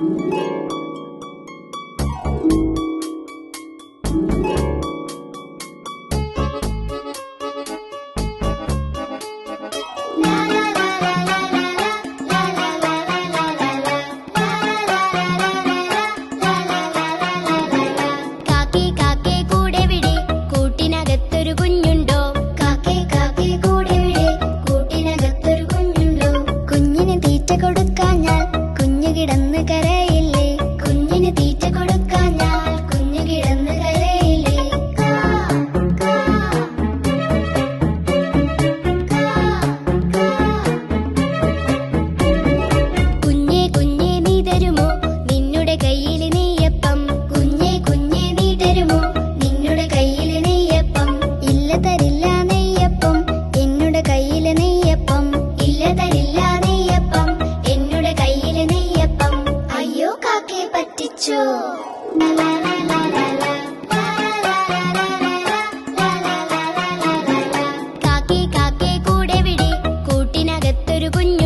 Yeah. തരുമോ നിന്നുടെ കയ്യിൽ നെയ്യപ്പം. കുഞ്ഞെ കുഞ്ഞെ നീ തരുമോ? നിന്നുടെ കയ്യിൽ നെയ്യപ്പം. ഇല്ല തരില്ല നെയ്യപ്പം. എന്നുടെ കയ്യിൽ നെയ്യപ്പം. ഇല്ല തരില്ല നെയ്യപ്പം. എന്നുടെ കയ്യിൽ നെയ്യപ്പം. അയ്യോ കാക്കയെ പറ്റിച്ചോ? കാക്കേ കാക്കേ കൂടെ വിടി. കൂട്ടിനകത്തൊരു കുഞ്ഞു